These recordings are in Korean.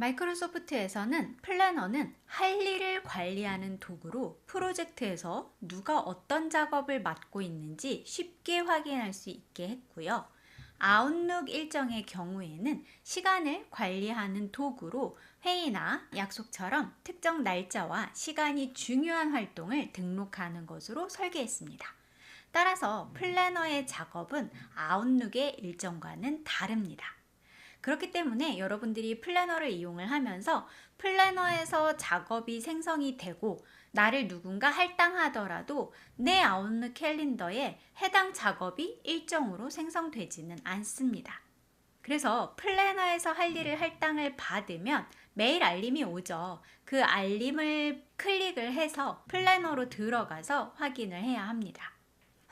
마이크로소프트에서는 플래너는 할 일을 관리하는 도구로 프로젝트에서 누가 어떤 작업을 맡고 있는지 쉽게 확인할 수 있게 했고요. 아웃룩 일정의 경우에는 시간을 관리하는 도구로 회의나 약속처럼 특정 날짜와 시간이 중요한 활동을 등록하는 것으로 설계했습니다. 따라서 플래너의 작업은 아웃룩의 일정과는 다릅니다. 그렇기 때문에 여러분들이 플래너를 이용을 하면서 플래너에서 작업이 생성이 되고 나를 누군가 할당하더라도 내 아웃룩 캘린더에 해당 작업이 일정으로 생성되지는 않습니다. 그래서 플래너에서 할 일을 할당을 받으면 매일 알림이 오죠. 그 알림을 클릭을 해서 플래너로 들어가서 확인을 해야 합니다.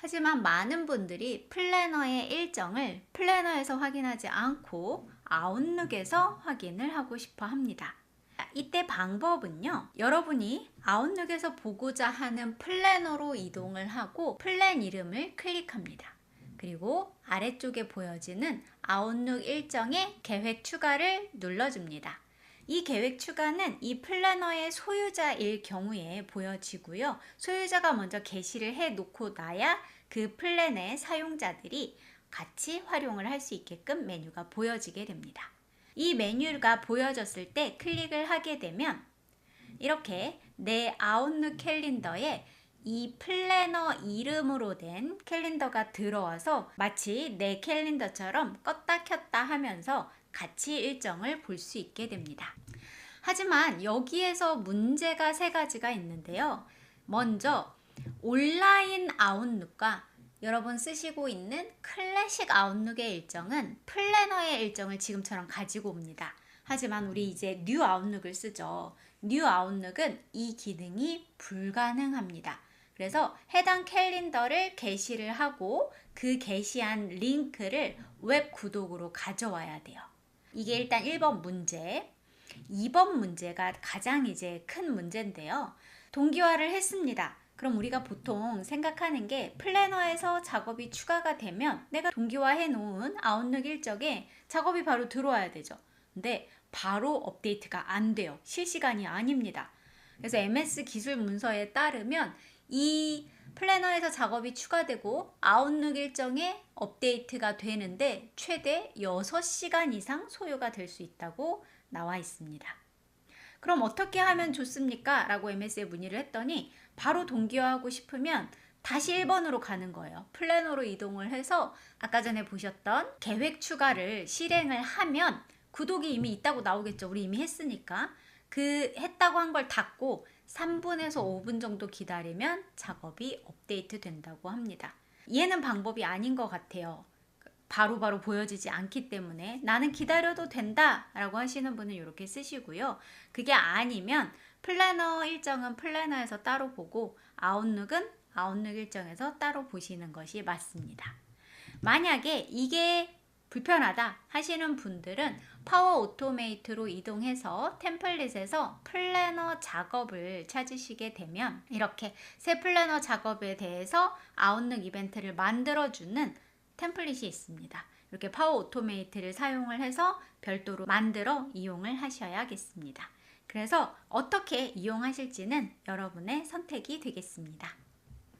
하지만 많은 분들이 플래너의 일정을 플래너에서 확인하지 않고 아웃룩에서 확인을 하고 싶어 합니다. 이때 방법은요. 여러분이 아웃룩에서 보고자 하는 플래너로 이동을 하고 플랜 이름을 클릭합니다. 그리고 아래쪽에 보여지는 아웃룩 일정의 계획 추가를 눌러줍니다. 이 계획 추가는 이 플래너의 소유자일 경우에 보여지고요. 소유자가 먼저 게시를 해 놓고 나야 그 플랜의 사용자들이 같이 활용을 할 수 있게끔 메뉴가 보여지게 됩니다. 이 메뉴가 보여졌을 때 클릭을 하게 되면 이렇게 내 아웃룩 캘린더에 이 플래너 이름으로 된 캘린더가 들어와서 마치 내 캘린더처럼 껐다 켰다 하면서 같이 일정을 볼 수 있게 됩니다. 하지만 여기에서 문제가 세 가지가 있는데요. 먼저 온라인 아웃룩과 여러분 쓰시고 있는 클래식 아웃룩의 일정은 플래너의 일정을 지금처럼 가지고 옵니다. 하지만 우리 이제 뉴 아웃룩을 쓰죠. 뉴 아웃룩은 이 기능이 불가능합니다. 그래서 해당 캘린더를 게시를 하고 그 게시한 링크를 웹 구독으로 가져와야 돼요. 이게 일단 1번 문제. 2번 문제가 가장 이제 큰 문제인데요. 동기화를 했습니다. 그럼 우리가 보통 생각하는 게 플래너에서 작업이 추가가 되면 내가 동기화해 놓은 아웃룩 일정에 작업이 바로 들어와야 되죠. 근데 바로 업데이트가 안 돼요. 실시간이 아닙니다. 그래서 MS 기술 문서에 따르면 이 플래너에서 작업이 추가되고 아웃룩 일정에 업데이트가 되는데 최대 6시간 이상 소요가 될 수 있다고 나와 있습니다. 그럼 어떻게 하면 좋습니까? 라고 MS에 문의를 했더니 바로 동기화하고 싶으면 다시 1번으로 가는 거예요. 플래너로 이동을 해서 아까 전에 보셨던 계획 추가를 실행을 하면 구독이 이미 있다고 나오겠죠. 우리 이미 했으니까. 그 했다고 한 걸 닫고 3분에서 5분 정도 기다리면 작업이 업데이트 된다고 합니다. 얘는 방법이 아닌 것 같아요. 바로바로 바로 보여지지 않기 때문에 나는 기다려도 된다 라고 하시는 분은 이렇게 쓰시고요. 그게 아니면 플래너 일정은 플래너에서 따로 보고 아웃룩은 아웃룩 일정에서 따로 보시는 것이 맞습니다. 만약에 이게 불편하다 하시는 분들은 파워 오토메이트로 이동해서 템플릿에서 플래너 작업을 찾으시게 되면 이렇게 새 플래너 작업에 대해서 아웃룩 이벤트를 만들어주는 템플릿이 있습니다. 이렇게 파워 오토메이트를 사용을 해서 별도로 만들어 이용을 하셔야겠습니다. 그래서 어떻게 이용하실지는 여러분의 선택이 되겠습니다.